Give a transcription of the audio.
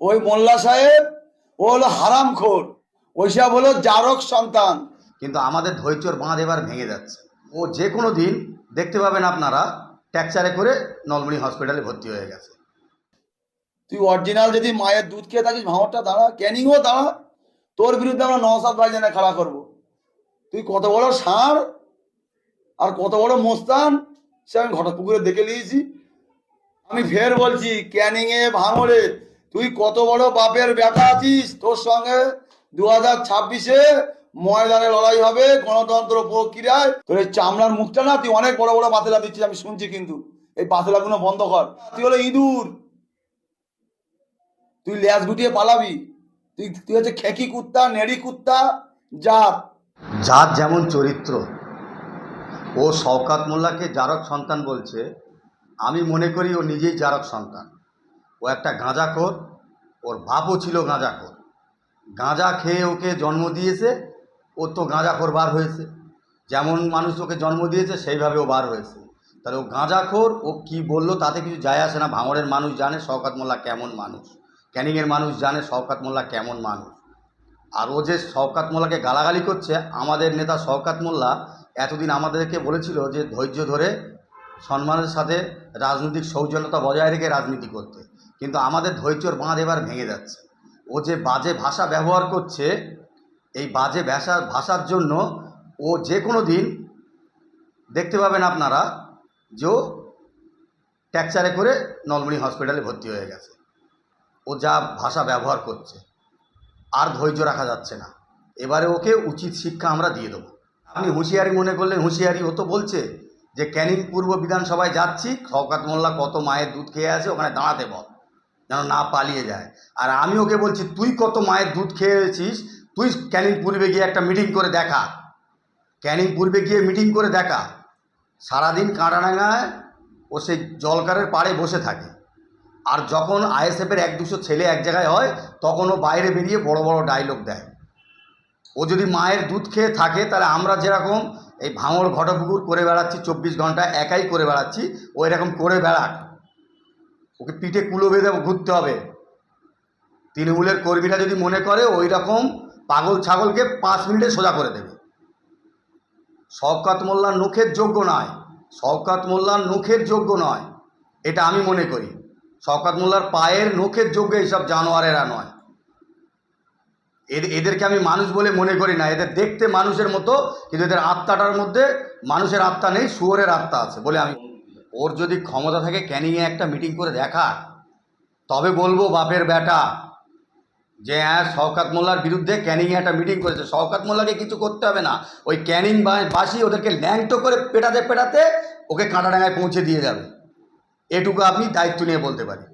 ওই মোল্লা সাহেব ও হলো হারামখোর ওইসব হলো জারক সন্তান। কিন্তু আমাদের ধৈর্যর বাঁধ এবার ভেঙে যাচ্ছে। ও যে কোনো দিন দেখতে পাবেন আপনারা ট্যাকচারে করে নলমণি হসপিটালে ভর্তি হয়ে গেছে। তুই অরিজিনাল যদি মায়ের দুধ খেয়ে থাকিস ভাঁড়টা দাঁড়া ক্যানিংও দাঁড়া তোর বিরুদ্ধে আমরা নসাদ ভাইজানে খাড়া করব। তুই কত বড় ষাঁড় আর কত বড় মোস্তান সে আমি ঘটা পুকুরে দেখে নিয়েছি। আমি ফের বলছি ক্যানিংয়ে ভাঙড়ে তুই কত বড় বাপের ব্যাটা আছিস? তোর সঙ্গে দু হাজার ছাব্বিশে ময়দানে লড়াই হবে, গণতন্ত্র প্রক্রিয়ায়। তোর এই চামড়ার মুখটা না, তুই অনেক বড় বড় পাতলা দিচ্ছিস, আমি শুনছি কিন্তু। এই পাতলাগুলো বন্ধ কর। তুই হলো ইঁদুর। তুই ল্যাস গুটিয়ে পালাবি। তুই তুই হচ্ছে খেকি কুত্তা, নেড়ি কুত্তা, জাত। যার যেমন চরিত্র, ও শওকাত মোল্লাকে জারক সন্তান বলছে, আমি মনে করি ও নিজেই জারক সন্তান। ও একটা গাঁজাখোর, ওর বাপও ছিল গাঁজাখোর। গাঁজা খেয়ে ওকে জন্ম দিয়েছে ও তো গাঁজাখোর বার হয়েছে। যেমন মানুষ ওকে জন্ম দিয়েছে, সেইভাবে ও বার হয়েছে। তাহলে ও গাঁজাখোর, ও কি বলল তাতে কিছু যায় আসে না। ভাঙড়ের মানুষ জানে, শওকাত মোল্লা কেমন মানুষ। ক্যানিংয়ের মানুষ জানে, শওকাত মোল্লা কেমন মানুষ। আর ও যে শওকাত মোল্লাকে গালাগালি করছে, আমাদের নেতা শওকাত মোল্লা এতদিন আমাদেরকে বলেছিল যে ধৈর্য ধরে সম্মানের সাথে রাজনৈতিক সৌজন্যতা বজায় রেখে রাজনীতি করতে। কিন্তু আমাদের ধৈর্যর বাঁধ এবার ভেঙে যাচ্ছে। ও যে বাজে ভাষা ব্যবহার করছে, এই বাজে ভাষা ভাষার জন্য ও যে কোনো দিন দেখতে পাবেন আপনারা যে ট্যাকচারে করে নলমণি হসপিটালে ভর্তি হয়ে গেছে। ও যা ভাষা ব্যবহার করছে, আর ধৈর্য রাখা যাচ্ছে না। এবারে ওকে উচিত শিক্ষা আমরা দিয়ে দেবো। আপনি হুঁশিয়ারি মনে করলেন, হুঁশিয়ারি ও তো বলছে যে ক্যানিং পূর্ব বিধানসভায় যাচ্ছি, শওকাত মোল্লা কত মায়ের দুধ খেয়ে আছে, ওখানে দাঁড়াতে বল। যেন না পালিয়ে যায়। আর আমি ওকে বলছি, তুই কত মায়ের দুধ খেয়েছিস? তুই ক্যানিং পূর্বে গিয়ে একটা মিটিং করে দেখা। ক্যানিং পূর্বে গিয়ে মিটিং করে দেখা। সারাদিন কাঁটাডাঙ্গায় ও সেই জলকারের পাড়ে বসে থাকে। আর যখন আইএসএফের এক দুশো ছেলে এক জায়গায় হয়, তখন ও বাইরে বেরিয়ে বড় বড় ডায়লগ দেয়। ও যদি মায়ের দুধ খেয়ে থাকে, তাহলে আমরা যেরকম এই ভাঙড় ঘটপুকুর করে বেড়াচ্ছি, চব্বিশ ঘণ্টা একাই করে বেড়াচ্ছি, ও এরকম করে বেড়াক। ওকে পিঠে কুলো বেঁধে ঘুরতে হবে। তৃণমূলের কর্মীরা যদি মনে করে ওই রকম পাগল ছাগলকে পাঁচ মিনিটে সোজা করে দেবে। শওকাত মোল্লার মুখের যোগ্য নয়। শওকাত মোল্লার মুখের যোগ্য নয়। এটা আমি মনে করি। শওকাত মোল্লার পায়ের নখের যোগ্য এইসব জানোয়ারেরা নয়। এদের এদেরকে আমি মানুষ বলে মনে করি না। এদের দেখতে মানুষের মতো, কিন্তু এদের আত্মাটার মধ্যে মানুষের আত্মা নেই, শুয়োরের আত্মা আছে বলে আমি ওর যদি ক্ষমতা থাকে ক্যানিংয়ে একটা মিটিং করে দেখা তবে বলব বাপের বেটা যে হ্যাঁ শওকাত মোল্লার বিরুদ্ধে ক্যানিংয়ে একটা মিটিং করেছে। শওকাত মোল্লাকে কিছু করতে হবে না। ওই ক্যানিং বাসি ওদেরকে ল্যাংটো করে পেটাতে পেটাতে ওকে কাঁটাডাঙ্গায় পৌঁছে দিয়ে যাবে। এটুকু আপনি দায়িত্ব নিয়ে বলতে পারি।